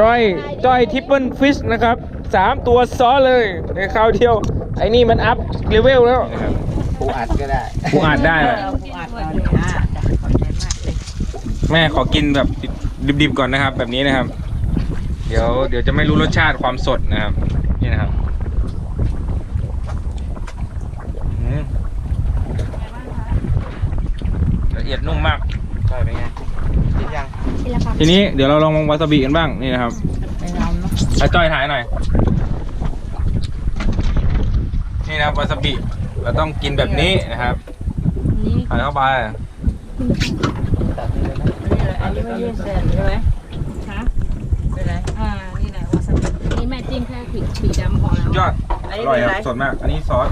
จ้อยจ้อยทิปเปิลฟิชนะครับสามตัวซ้อนเลยในคราวเดียว ไอ้นี่มันอัพเลเวลแล้วปูอัดก็ได้กูอ่านได้ไหมผู้อัดก่อนค่ะขอบใจมากเลยแม่ขอกินแบบดิบๆก่อนนะครับ แบบนี้นะครับ เดี๋ยวเดี๋ยวจะไม่รู้รสชาติความสดนะครับ นี่นะครับอืมละเอียดนุ่มมากใช่เป็นไงกิ นยังทีนี้เดี๋ยวเราลองวาซาบิกันบ้างนี่นะครับไปเอาเนาะให้จ้อยถ่ายหน่อย นี่นะครับวาซาบิเราต้องกินแบบนี้นะครับนี่ใส่เข้าไปตัดเลยนะนี่เลยอันนี้ไม่ยื่นเส้นใช่ไหมฮะเป็นไรอ่านี่แหละวาซาบินี่แม่จิ้มแค่ผิดสีดำพอแล้วยอดอันอนี้ร่อยเป็นคไรรับสดมาก อันนี้ซอส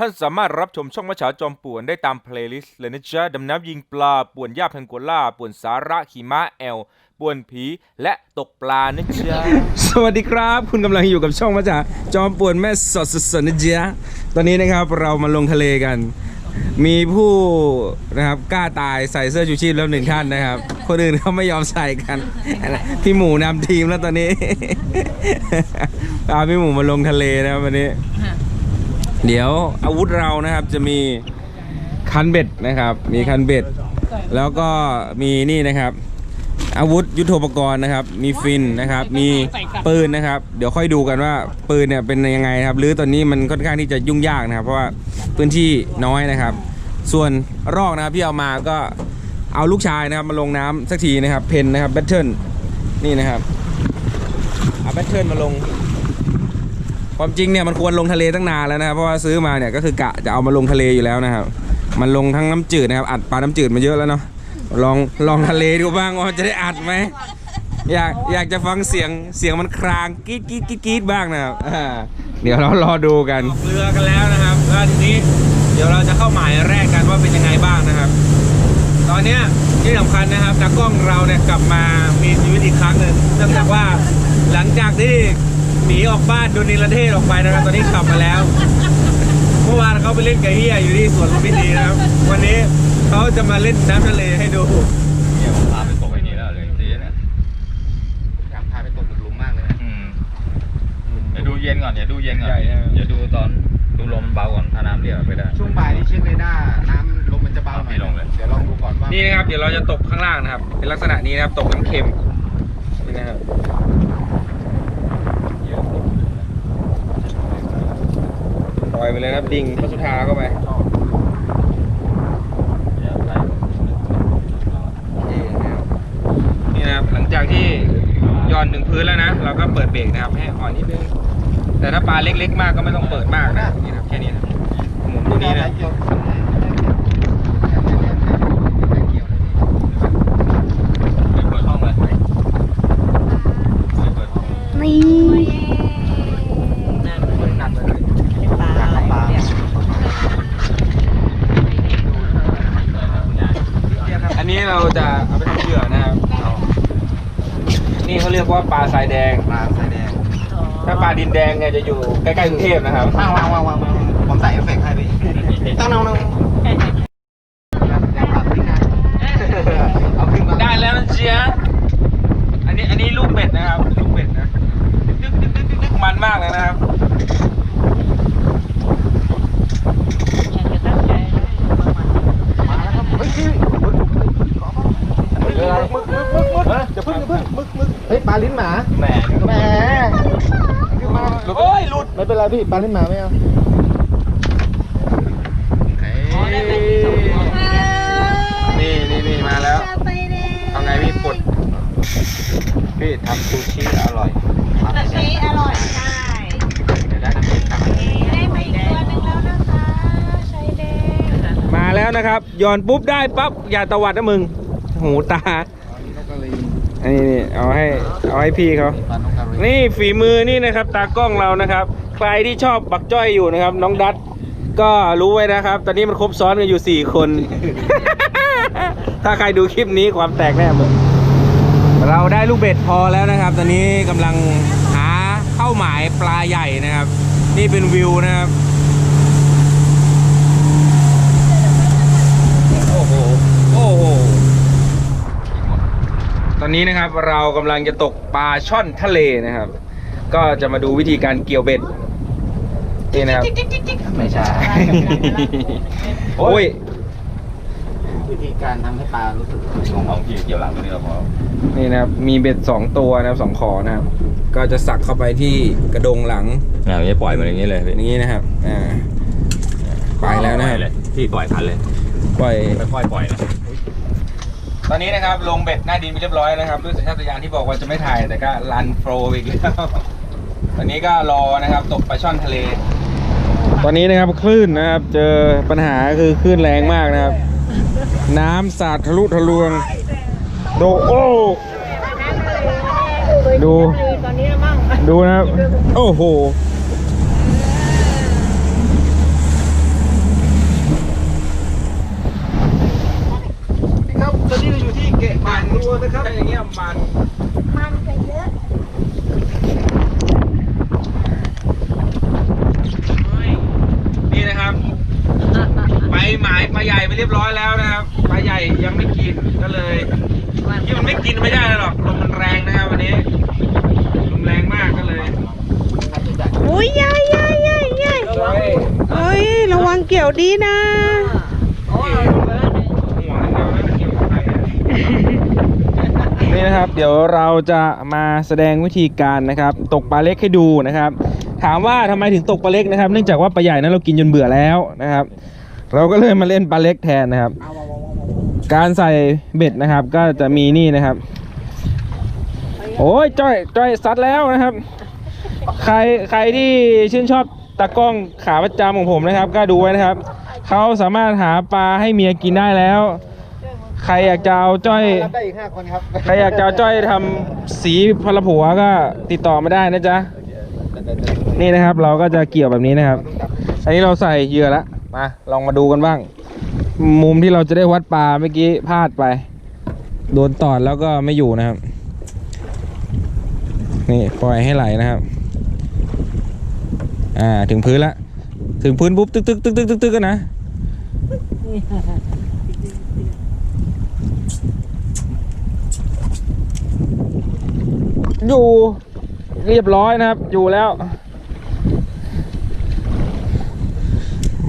ท่านสามารถรับชมช่องมะฉาจอมป่วนได้ตามเพลย์ลิสต์เลยนะจ๊ะดำน้ำยิงปลาป่วนยาบทังกวล่าป่วนสาระขี่ม้าแอลป่วนผี และตกปลานะจ๊ะสวัสดีครับ คุณกำลังอยู่กับช่องมะฉาจอมป่วนแม่สดสดๆนะจ๊ะตอนนี้นะครับเรามาลงทะเลกัน มีผู้นะครับกล้าตายใส่เสื้อชูชีพแล้วหนึ่งท่านนะครับ คนอื่นเขาไม่ยอมใส่กันพี่หมูนำทีมแล้วตอนนี้ พาพี่หมูมาลงทะเลนะครับวันนี้ เดี๋ยวอาวุธเรานะครับจะมีคันเบ็ดนะครับ มีคันเบ็ด แล้วก็มีนี่นะครับ อาวุธยุทโธปกรณ์นะครับ มีฟินนะครับ มีปืนนะครับ เดี๋ยวค่อยดูกันว่าปืนเนี่ยเป็นยังไงครับ หรือตอนนี้มันค่อนข้างที่จะยุ่งยากนะครับ เพราะว่าพื้นที่น้อยนะครับ ส่วนรอกนะครับที่เอามาก็เอาลูกชายนะครับมาลงน้ำสักทีนะครับ เพนนะครับแบทเทิลนี่นะครับเอาแบทเทิลมาลง ความจริงเนี่ยมันควรลงทะเลตั้งนานแล้วนะครับเพราะว่าซื้อมาเนี่ยก็คือกะจะเอามาลงทะเลอยู่แล้วนะครับ มันลงทั้งน้ำจืดนะครับอัดปลาน้ำจืดมาเยอะแล้วเนาะลองลองทะเลดูบ้างว่าจะได้อัดไหมอยากอยากจะฟังเสียงเสียงมันครางกรี๊ดกรี๊ดกรี๊ดกรีดบ้างนะครับเดี๋ยวเรารอดูกันเรือกันแล้วนะครับแล้วทีนี้เดี๋ยวเราจะเข้าหมายแรกกันว่าเป็นยังไงบ้างนะครับ ตอนเนี้ที่สำคัญนะครับตากล้องเราเนี่ยกลับมามีชีวิตอีกครั้งหนึ่งเนื่องจากว่าหลังจากที่ หนีออกบ้านดูนิรเทศออกไปนะครับ ตอนนี้กลับมาแล้ว เมื่อวานเขาไปเล่นกับเฮียอยู่ที่สวนลุมพินีนะครับ วันนี้เขาจะมาเล่นน้ำทะเลให้ดูเนี่ยผมพาไปตกไอ้นี่แล้วเลยสีเนี่ยอยากพาไปตกหลุมมากเลยนะอืมเดี๋ยวดูเย็นก่อนเดี๋ยวดูเย็นก่อนใหญ่นะเดี๋ยวดูตอนดูลมมันเบาก่อนถ้าน้ำเรียบไปได้ช่วงบ่ายนี่เช็คเรดาร์น้ำลมมันจะเบาหน่อยไม่ลงเลยเดี๋ยวลองดูก่อนว่านี่นะครับเดี๋ยวเราจะตกข้างล่างนะครับ เป็นลักษณะนี้นะครับตกน้ำเค็มนี่นะครับปล่ อยไปเลยนะครับ ดิ่งพระสุธาเข้าไปนี่นะครับหลังจากที่ย่อนถึงพื้นแล้วนะ เราก็เปิดเบรกนะครับ ให้อ่อนนิดนึง แต่ถ้าปลาเล็กๆ มากก็ไม่ต้องเปิดมากนะนี่นะครับแค่นี้นะหมุนตรงนี้นะ เกี่ยวเกี่ยวเลย ไปเปิดห้องเลยไปเปิดห้อง นั่น นี่หนักเลย ปลาอะไรเนี่ย อันนี้ เราจะเอาไปทำเหยื่อนะครับนี่เขาเรียกว่าปลาทรายแดง ปลาสายแดง ถ้าปลาดินแดงเนี่ยจะอยู่ใกล้ๆกรุงเทพนะครับ วางวางวางวางวางผมใส่เอฟเฟกต์ให้พี่ต้องน้องน้องอย่าปรับทิ้งนะเอาขึ้นมา ได้แล้วนะเชียอันนี้อันนี้ลูกเป็ดนะครับ ลูกเป็ดนะดึกดึกดึกดึกดึกมันมากเลยนะครับ อยากจะตั้งใจนะประมาณ มาแล้วครับเฮ้ยพี่มึกมึกมึกมึกมึกมึกอย่าพึ่งอย่าพึ่งมึกมึกเฮ้ย ปลาลิ้นหมาแหมแหมขึ้นมาโอ้ยหลุดไม่เป็นไรพี่ปลาลิ้นหมาไม่เอาอ๋อได้ไหมสองตัวนี่นี่นี่มาแล้วเอาไงพี่ปลดพี่ทำซูชิอร่อยแต่ชีอร่อยใช่เดี๋ยวได้น้ำพริกครับได้มาอีกตัวหนึงแล้วนะคะไชเดงมาแล้วนะครับย้อนปุ๊บได้ปั๊บอย่าตวัดนะมึงหูตานกกระลี อันนี้นี่เอาให้เอาให้พี่เขานี่ฝีมือนี่นะครับ ตากล้องเรานะครับ ใครที่ชอบบักจ้อยอยู่นะครับ น้องดัตก็รู้ไว้นะครับ ตอนนี้มันครบซ้อนกันอยู่ 4 คน ถ้าใครดูคลิปนี้ความแตกแน่หมดเราได้ลูกเบ็ดพอแล้วนะครับ ตอนนี้กำลังหาเข้าหมายปลาใหญ่นะครับ นี่เป็นวิวนะครับ โอ้โหโอ้โหตอนนี้นะครับเรากำลังจะตกปลาช่อนทะเลนะครับ ก็จะมาดูวิธีการเกี่ยวเบ็ดนี่นะครับไม่ใช่โอ้ยวิธีการทำให้ปลารู้สึกของของพี่เกี่ยวหลังตัวนี้เราพอนี่นะครับมีเบ็ดสองตัวนะครับสองขอนะครับ ก็จะสักเข้าไปที่กระดงหลังอ่าไม่ปล่อยมันอย่างนี้เลยอย่างนี้นะครับอ่าไปแล้วนะครับเลยพี่ปล่อยคันเลยปล่อยค่อยปล่อยนะ ตอนนี้นะครับลงเบ็ดหน้าดินไปเรียบร้อยนะครับด้วยสัญชาตญาณที่บอกว่าจะไม่ถ่ายแต่ก็รันโปรอีกแล้วตอนนี้ก็รอนะครับตกปลาช่อนทะเล ตอนนี้นะครับคลื่นนะครับ เจอปัญหาคือคลื่นแรงมากนะครับ น้ำสาดทะลุทะลวงดูโอ้ดู ดูนะครับ โอ้โห ครับตอนนี้เราอยู่ที่เกะปา นรัวนะครับอย่างเงี้ยมันมันจะเยอะนี่นะครับไปหมายปลาใหญ่ไปเรียบร้อยแล้วนะครับปลาใหญ่ยังไม่กินก็เลยที่มันไม่กินไม่ได้หรอกลมมันแรงนะครับวันนี้ลมแรงมากก็เลยอุ้ยใหญ่ใหญ่ใหญ่ใหญ่เฮ้ยระวังเกี่ยวดีนะห่ นี้นะครับ เดี๋ยวเราจะมาแสดงวิธีการนะครับ ตกปลาเล็กให้ดูนะครับ ถามว่าทำไมถึงตกปลาเล็กนะครับ เนื่องจากว่าปลาใหญ่นั้นเรากินจนเบื่อแล้วนะครับ เราก็เลยมาเล่นปลาเล็กแทนนะครับ การใส่เบ็ดนะครับ ก็จะมีนี่นะครับ โอ้ยจ้อยจ้อยซัดแล้วนะครับ ใครใครที่ชื่นชอบตากล้องขาประจำของผมนะครับ ก็ดูไว้นะครับเขาสามารถหาปลาให้เมียกินได้แล้ว ใครอยากจะเอาจ้อย รับได้อีกห้าคนครับใครอยากจะเอาจ้อยทำสีพลผัวก็ติดต่อมาได้นะจ๊ะ นี่นะครับเราก็จะเกี่ยวแบบนี้นะครับ อันนี้เราใส่เหยื่อแล้วมาลองมาดูกันบ้าง มุมที่เราจะได้วัดปลาเมื่อกี้พลาดไป โดนตอดแล้วก็ไม่อยู่นะครับ นี่ปล่อยให้ไหลนะครับ อ่าถึงพื้นละ ถึงพื้นปุ๊บตึกตึกตึกตึกตึกตึกกันนะ อยู่เรียบร้อยนะครับ อยู่แล้ว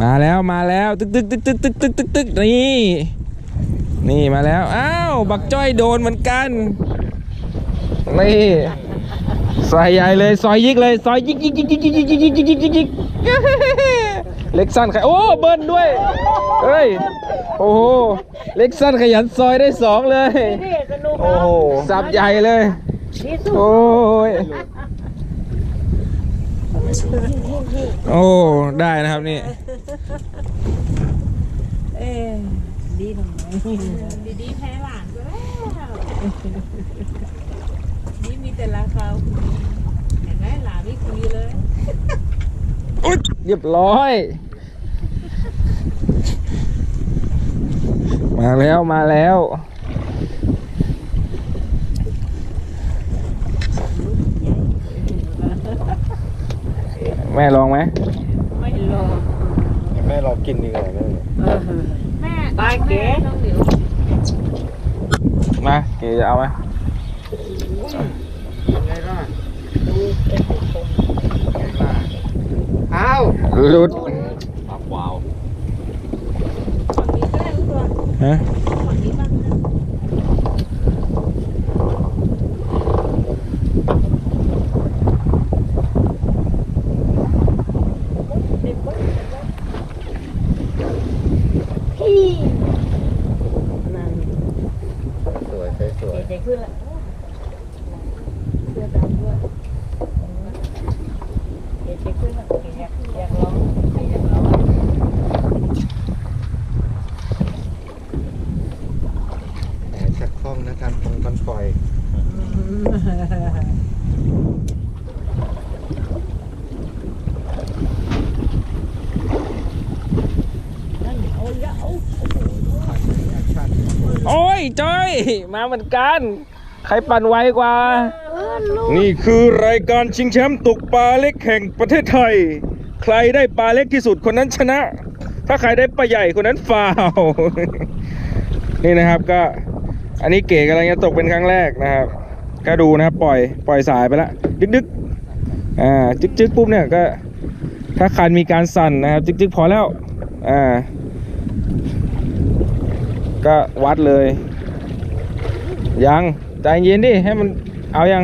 มาแล้วมาแล้วตึกตึกตึกตึกตึกตึกตึกตึกนี่นี่มาแล้วอ้าวบักจ้อยโดนเหมือนกันนี่ซอยใหญ่เลยซอยยิกเลยซอยยิกยิกยิกยิกยิกยิกยิกยิกยิกยิกยิกเล็กสั้นใครโอ้เบิ้ลด้วยเฮ้ยโอ้โหเล็กสั้นขยันซอยได้สองเลยโอ้โหสับใหญ่เลย โอ้ย โอ้ ได้นะครับนี่ เออดีหน่อยดีดีแพ้หลานก็แล้วนี่มีแต่ราคาเห็นไหมหลานไม่คุยเลยอุ๊ยเรียบร้อย มาแล้วมาแล้ว แม่ลองไหมไม่ลองแม่ลองกินดีกว่าแม่เแม่ตายเก๋มาเก๋จะเอาไหมไงล่ะเไงล่ะอาวหลุดปากวาวฮะ โอ้ยจอย มาเหมือนกัน ใครปั่นไวกว่า นี่คือรายการชิงแชมป์ตกปลาเล็กแห่งประเทศไทย ใครได้ปลาเล็กที่สุดคนนั้นชนะ ถ้าใครได้ปลาใหญ่คนนั้นฟาวนี่นะครับก็ อันนี้เก๋กำลังจะตกเป็นครั้งแรกนะครับ ก็ดูนะครับปล่อยปล่อยสายไปละดึกดึกๆอ่าจึกจึกๆปุ๊บเนี่ยก็ ถ้าคันมีการสั่นนะครับ จึกจึกๆพอแล้ว อ่า ก็วัดเลย ยังใจเย็นดิให้มันเอายัง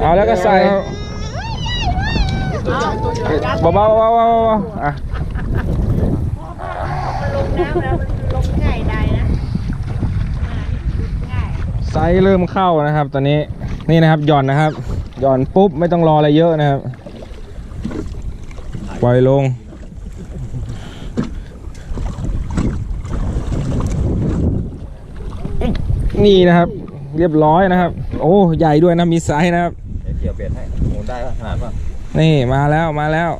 เอาแล้วก็ใส่เบาๆเบาๆเบาๆเบาๆอะง่ายได้นะง่ายไซส์เริ่มเข้านะครับ ตอนนี้นี่นะครับหย่อนนะครับหย่อนปุ๊บไม่ต้องรออะไรเยอะนะครับ ปล่อยลง นี่นะครับ เรียบร้อยนะครับ โอ้ใหญ่ด้วยนะมีไซส์นะครับเกี่ยวเบ็ดให้หมุนได้ป่ะขนาดป่ะนี่มาแล้วมาแล้ว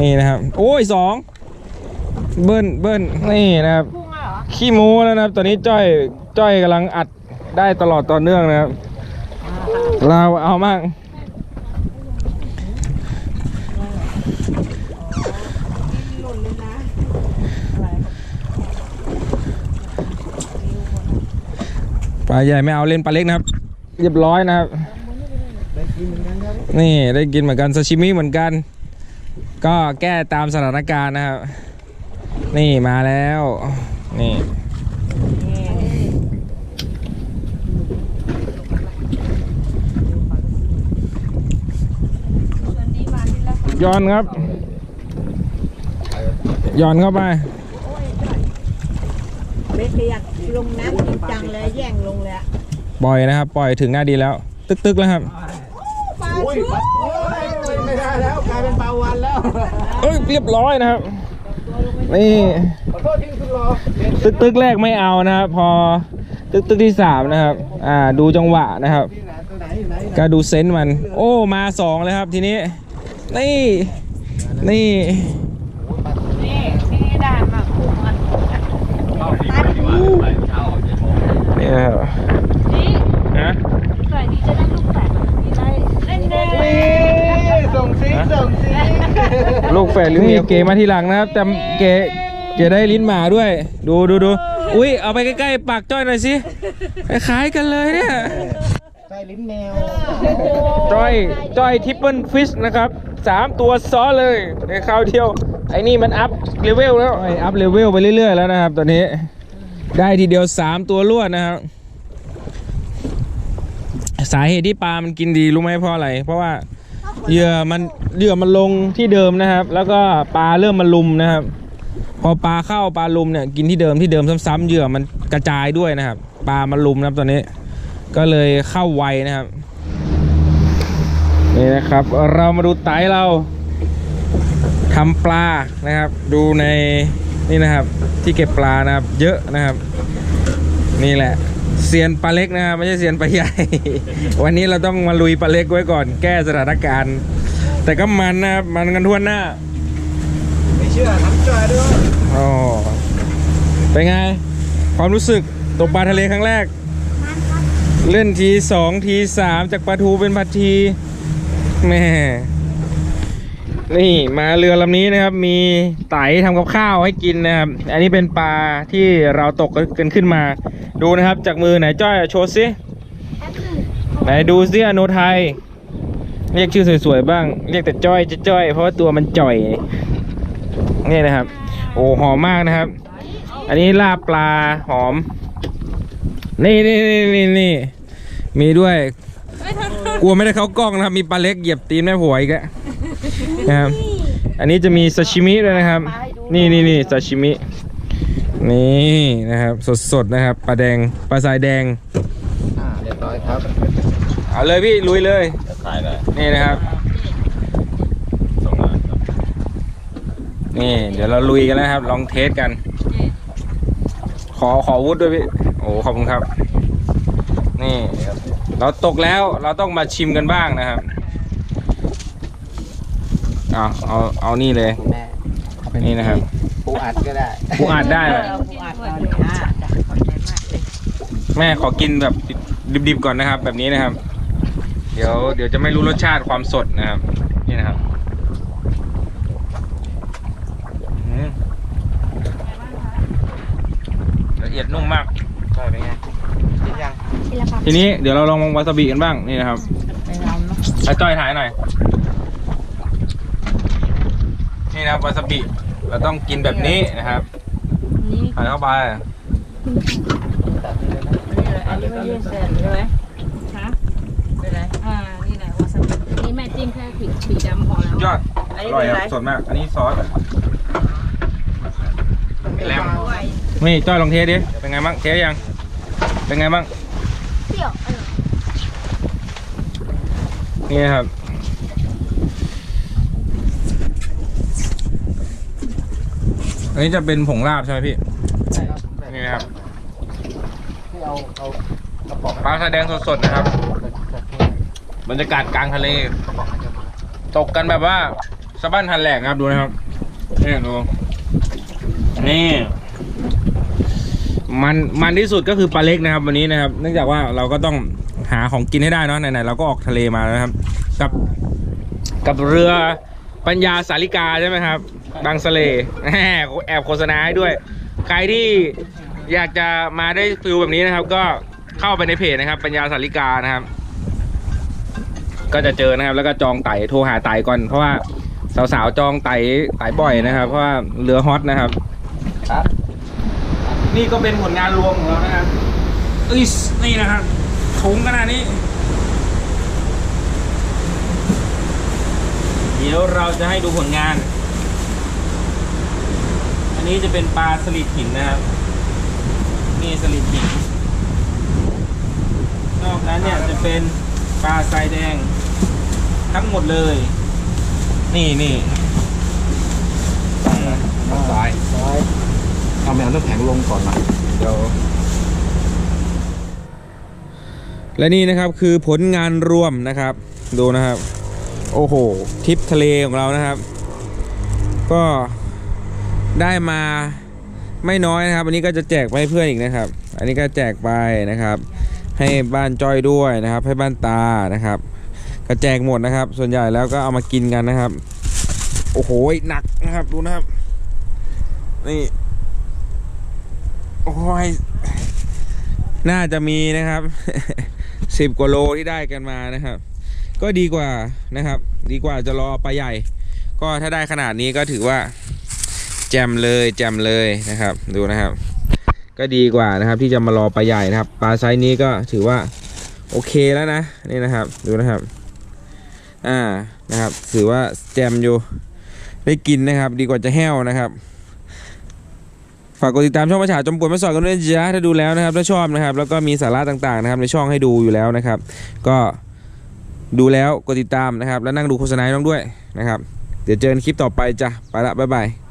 นี่นะครับ โอ้ยสองเบิ้ลเบิ้ลนี่นะครับพุ่งอะเหรอขี้โม้แล้วนะครับ ตอนนี้จ้อยจ้อยกำลังอัดได้ตลอดต่อเนื่องนะครับ เราเอามั่งป ลาใหญ่ไม่เอาเล่นปลาเล็กนะครับ เรียบร้อยนะครับ นี่ได้กินเหมือนกันซาชิมิเหมือนกัน ก็แก้ตามสถานการณ์นะครับ นี่มาแล้ว นี่ย้อนครับย้อนเข้าไปไม่ขยัก ลงน้ำจริงจังเลยแย่งลงเลยอะปล่อยนะครับ ปล่อยถึงหน้าดีแล้ว ตึกตึกๆแล้วครับอุ้ยโอ้ยไม่ได้แล้วกลายเป็นปลาวันแล้วเอ้ยเรียบร้อยนะครับนี่ขอโทษที่คุณรอตึกตึกๆแรกไม่เอานะครับ พอตึกตึกๆที่สามนะครับ อ่าดูจังหวะนะครับที่ไหนตัวไหนอยู่ไหนก็ดูเซนส์มัน โอ้มาสองเลยครับทีนี้ นี่ นี่นี่นี่ได้มาพุ่งมัน เข้าทีมดีกว่าไปเช้าออกเจ็ดโมง นี่นะครับนี่ฮะใส่ดีจะได้ลูกแฝดดีได้เล่นเล่นนี่ส่งซิกส่งซิกลูกแฝดหรือเมียเก๋มาทีหลังนะครับแต่เก๋เก๋ได้ลิ้นหมาด้วย ดูดูดูอุ้ยเอาไปใกล้ๆปากจ้อยหน่อยสิคล้ายๆกันเลยเนี่ยใส่ลิ้นแมวจ้อยจ้อยทิปเปิลฟิชนะครับสามตัวซ้อนเลยในคราวเดียวไอ้นี่มันอัพเลเวลแล้วไอ้อัพเลเวลไปเรื่อยๆแล้วนะครับตอนนี้ ได้ทีเดียว 3 ตัวรวดนะครับ สาเหตุที่ปลามันกินดีรู้ไหมเพราะอะไร เพราะว่าเหยื่อมันเหยื่อมันลงที่เดิมนะครับ แล้วก็ปลาเริ่มมาลุมนะครับ พอปลาเข้าปลาลุมเนี่ยกินที่เดิมที่เดิมซ้ำๆเหยื่อมันกระจายด้วยนะครับ ปลามันลุมนะครับตอนนี้ ก็เลยเข้าไวนะครับนี่นะครับ เรามาดูไตเราทำปลานะครับ ดูใน นี่นะครับที่เก็บปลานะครับ เยอะนะครับ นี่แหละเซียนปลาเล็กนะครับไม่ใช่เซียนปลาใหญ่ วันนี้เราต้องมาลุยปลาเล็กไว้ก่อนแก้สถานการณ์ แต่ก็มันนะครับมันกันทั่วหน้า ไม่เชื่อทำจ่อยด้วยอ๋อเป็นไง ความรู้สึกตกปลาทะเลครั้งแรก เล่นทีสองทีสามจากปลาทูเป็นปลาทีแม่ นี่มาเรือลำนี้นะครับ มีไตทำกับข้าวให้กินนะครับ อันนี้เป็นปลาที่เราตกกันขึ้นมา ดูนะครับ จากมือไหนจ้อยโชว์ซิไหนดูซิอโนไทย เรียกชื่อสวยๆบ้าง เรียกแต่จ้อยจะจ้อย เพราะว่าตัวมันจ่อยนี่นะครับ โอ้หอมมากนะครับ อันนี้ลาบปลาหอม นี่นี่นี่นี่นี่มีด้วย กลัวไม่ได้เข้ากล้องนะครับ มีปลาเล็กเหยียบตีนแม่ผัวอีกแล้ว นะครับ อันนี้จะมีซาชิมิด้วยนะครับ นี่นี่นี่ซาชิมิ นี่นะครับสดๆนะครับปลาแดงปลาสายแดง อ่าเรียบร้อยครับ เอาเลยพี่ลุยเลยถ่ายหน่อยนี่นะครับ ส่งมาครับนี่เดี๋ยวเราลุยกันแล้วครับ ลองเทสกัน ขอขอวุฒิด้วยพี่โอ้ขอบคุณครับ นี่ เราตกแล้วเราต้องมาชิมกันบ้างนะครับ เอาเอาเอานี่เลย คุณแม่เอาเป็นี่นะครับปูอัดก็ได้กูอาจได้ไหมผู้อัดมาเลยอะจ้ะขอบใจมากเลยแม่ขอกินแบบดิบๆก่อนนะครับ แบบนี้นะครับ เดี๋ยวเดี๋ยวจะไม่รู้รสชาติความสดนะครับ นี่นะครับอืมเดี๋ยวเอียดนุ่มมาก ใช่เป็นไงกินยังที่ละครับทีนี้เดี๋ยวเราลองวาซาบิกันบ้างนี่นะครับไปทำเนาะให้จ้อยถ่ายหน่อย นี่นะครับวาซาบิเราต้องกินแบบนี้นะครับอันนี้ใส่เข้าไปตัดเลยนะอันนี้อะไรอันนี้ไม่ยืดเส้นใช่ไหมฮะเป็นไรอ่านี่แหละวาซาบินี่แม่จิ้มแค่ผิดสีดำพอแล้ว ยอดอันอนี้ร่อยเป็นคไรรับสดมาก อันนี้ซอสแล้นี่จ้อยลองเทสดิเป็นไงบ้างเทสยัง เป็นไงบ้างเปรี้ยวอร่อยนี่นะครับ นนี้จะเป็นผงลาบใช่ไหมพี่ ใช่ครับนี่นะครับที่เอาเอากระป๋องปลาแสดงสดๆนะครับ บรรยากาศกลางทะเลกระป๋องให้เดียวมาตกกันแบบว่าสะบั้นทันแหลกนะครับดูนะครับนี่ดูนี่มันมันที่สุดก็คือปลาเล็กนะครับวันนี้นะครับ เนื่องจากว่าเราก็ต้องหาของกินให้ได้เนาะไหนๆเราก็ออกทะเลมาแล้วนะครับ กับกับเรือปัญญาสาลิกาใช่ไหมครับ บางสะเลแหมแอบโฆษณาให้ด้วย ใครที่อยากจะมาได้ฟิลแบบนี้นะครับ ก็เข้าไปในเพจนะครับ ปัญญาสาลิกานะครับ ก็จะเจอนะครับ แล้วก็จองไต่โทรหาไต่ก่อน เพราะว่าสาวๆจองไต่ไต่บ่อยนะครับ เพราะว่าเรือฮอตนะครับ ครับนี่ก็เป็นผลงานรวมของเรานะครับอึยนี่นะครับถุงขนาดนี้ เดี๋ยวเราจะให้ดูผลงาน อันนี้จะเป็นปลาสลิดหินนะครับ นี่สลิดหิน นอกนั้นเนี่ยจะเป็นปลาทรายแดง ทั้งหมดเลย นี่นี่ทรายร้อยเอาแมวน้ำแข็งลงก่อนนะเดี๋ยวและนี่นะครับคือผลงานรวมนะครับ ดูนะครับ โอ้โหทริปทะเลของเรานะครับ ก็ ได้มาไม่น้อยนะครับ อันนี้ก็จะแจกไปให้เพื่อนอีกนะครับ อันนี้ก็แจกไปนะครับ ให้บ้านจ้อยด้วยนะครับ ให้บ้านตานะครับ ก็แจกหมดนะครับ ส่วนใหญ่แล้วก็เอามากินกันนะครับ โอ้โหหนักนะครับดูนะครับ นี่โอ้ยน่าจะมีนะครับสิบกว่าโลที่ได้กันมานะครับ ก็ดีกว่านะครับ ดีกว่าจะรอปลาใหญ่ ก็ถ้าได้ขนาดนี้ก็ถือว่า แจมเลยแจมเลยนะครับดูนะครับ ก็ดีกว่านะครับที่จะมารอปลาใหญ่นะครับปลาไซส์นี้ก็ถือว่าโอเคแล้วนะนี่นะครับดูนะครับอ่านะครับถือว่าแจมอยู่ได้กินนะครับ ดีกว่าจะแห้วนะครับฝากกดติดตามช่องประชาจมปวนมาสอนกันด้วยจ้าถ้าดูแล้วนะครับถ้าชอบนะครับ แล้วก็มีสาระต่างๆนะครับในช่องให้ดูอยู่แล้วนะครับ ก็ดูแล้วกดติดตามนะครับ แล้วนั่งดูโฆษณาให้น้องด้วยนะครับ เดี๋ยวเจอกันคลิปต่อไปจ้ะไปละบ๊ายบาย